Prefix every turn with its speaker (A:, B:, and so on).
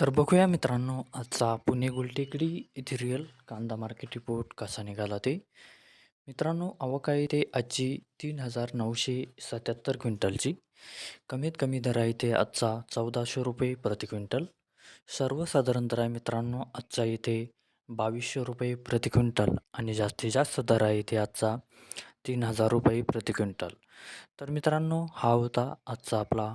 A: तर बघूया मित्रांनो आजचा पुणे गुलटेकडी इथे रिअल कांदा मार्केट रिपोर्ट कसा निघाला ते. मित्रांनो आवक आहे ते आजची तीन हजार नऊशे सत्याहत्तर क्विंटलची. कमीत कमी दर आहे ते आजचा चौदाशे रुपये प्रति क्विंटल. सर्वसाधारण दर आहे मित्रांनो आजचा इथे बावीसशे रुपये प्रति क्विंटल आणि जास्तीत जास्त दर आहे इथे आजचा तीन हजार रुपये प्रति क्विंटल. तर मित्रांनो हा होता आजचा आपला